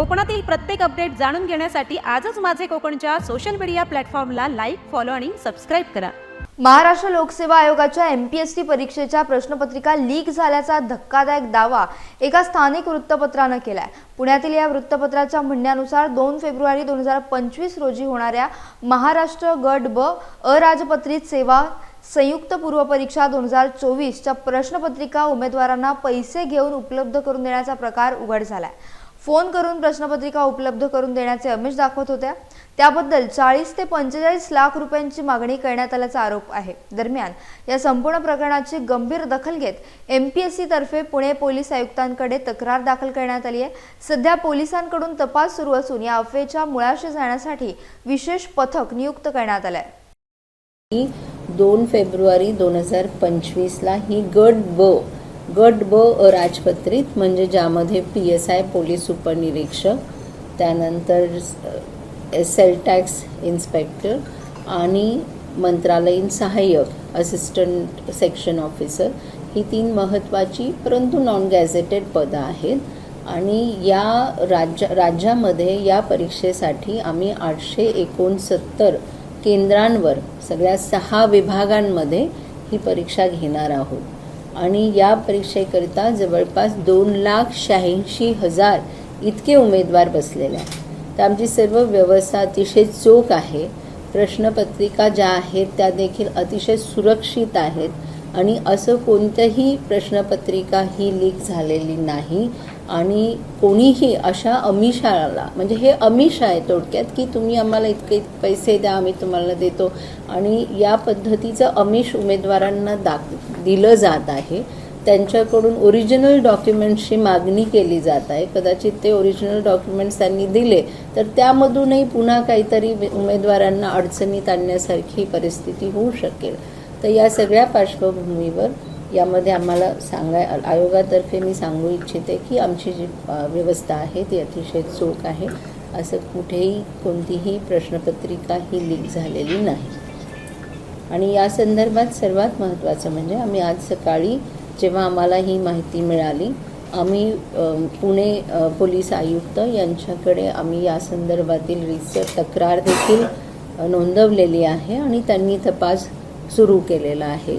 कोकणातील प्रत्येक अपडेट जाणून घेण्यासाठी आजच माझे कोकणच्या सोशल मीडिया प्लॅटफॉर्मला लाईक फॉलो आणि सबस्क्राईब करा. महाराष्ट्र लोकसेवा आयोगाच्या एम पी एस सी परीक्षेच्या प्रश्नपत्रिका लीक झाल्याचा धक्कादायक दावा एका स्थानिक वृत्तपत्रानं केलाय. पुण्यातील या वृत्तपत्राच्या म्हणण्यानुसार दोन फेब्रुवारी दोन हजार पंचवीस रोजी होणाऱ्या महाराष्ट्र गट ब अराजपत्रित सेवा संयुक्त पूर्व परीक्षा दोन हजार चोवीसच्या प्रश्नपत्रिका उमेदवारांना पैसे घेऊन उपलब्ध करून देण्याचा प्रकार उघड झाला आहे फोन करून प्रश्नपत्रिका उपलब्ध करून देण्याचे अमिष दाखवत होत्या. त्याबद्दल चाळीस ते पंचेचाळीस लाख रुपयांची मागणी करण्यात आल्याचा आरोप आहे. दरम्यान या संपूर्ण प्रकरणाची गंभीर दखल घेत एम पी एस सी तर्फे पुणे पोलीस आयुक्तांकडे तक्रार दाखल करण्यात आली आहे. सध्या पोलिसांकडून तपास सुरू असून या अफवेच्या मुळाशी जाण्यासाठी विशेष पथक नियुक्त करण्यात आलं आहे दोन फेब्रुवारी दोन हजार पंचवीसला ही गट ब गट ब अराजपत्रित म्हणजे ज्यामध्ये पी एस आय पोलीस उपनिरीक्षक त्यानंतर एस एल टॅक्स इन्स्पेक्टर आणि मंत्रालयीन सहाय्यक असिस्टंट सेक्शन ऑफिसर ही तीन महत्त्वाची परंतु नॉन गॅझेटेड पदं आहेत. आणि या राज्य राज्यामध्ये या परीक्षेसाठी आम्ही आठशे एकोणसत्तर केंद्रांवर सगळ्या सहा विभागांमध्ये ही परीक्षा घेणार आहोत. आणि या परीक्षेकरिता जवळपास दोन लाख शहाऐंशी हजार इतके उमेदवार बसलेले आहेत. तर आमची सर्व व्यवस्था अतिशय चोख आहे. प्रश्नपत्रिका ज्या आहेत त्या देखील अतिशय सुरक्षित आहेत. आणि असं कोणत्याही प्रश्नपत्रिका ही लीक झालेली नाही. आणि कोणीही अशा अमिषाला म्हणजे हे अमिष आहे थोडक्यात की तुम्ही आम्हाला इतके पैसे द्या आम्ही तुम्हाला देतो. आणि या पद्धतीचं अमिष उमेदवारांना दाख दिलं जात आहे. त्यांच्याकडून ओरिजिनल डॉक्युमेंट्सची मागणी केली जात आहे. कदाचित ते ओरिजिनल डॉक्युमेंट्स त्यांनी दिले तर त्यामधूनही पुन्हा काहीतरी उमेदवारांना अडचणीत आणण्यासारखी परिस्थिती होऊ शकेल. तर या सगळ्या पार्श्वभूमीवर यामध्ये आम्हाला सांगाय आयोगातर्फे मी सांगू इच्छिते की आमची जी व्यवस्था आहे ती अतिशय चोख आहे. असं कुठेही कोणतीही प्रश्नपत्रिका ही लीक झालेली नाही. आणि या संदर्भात सर्वात महत्त्वाचं म्हणजे आम्ही आज सकाळी जेव्हा आम्हाला ही माहिती मिळाली आम्ही पुणे पोलीस आयुक्त यांच्याकडे आम्ही या संदर्भातील रीतसर तक्रार देखील नोंदवलेली आहे आणि त्यांनी तपास सुरू केलेला आहे.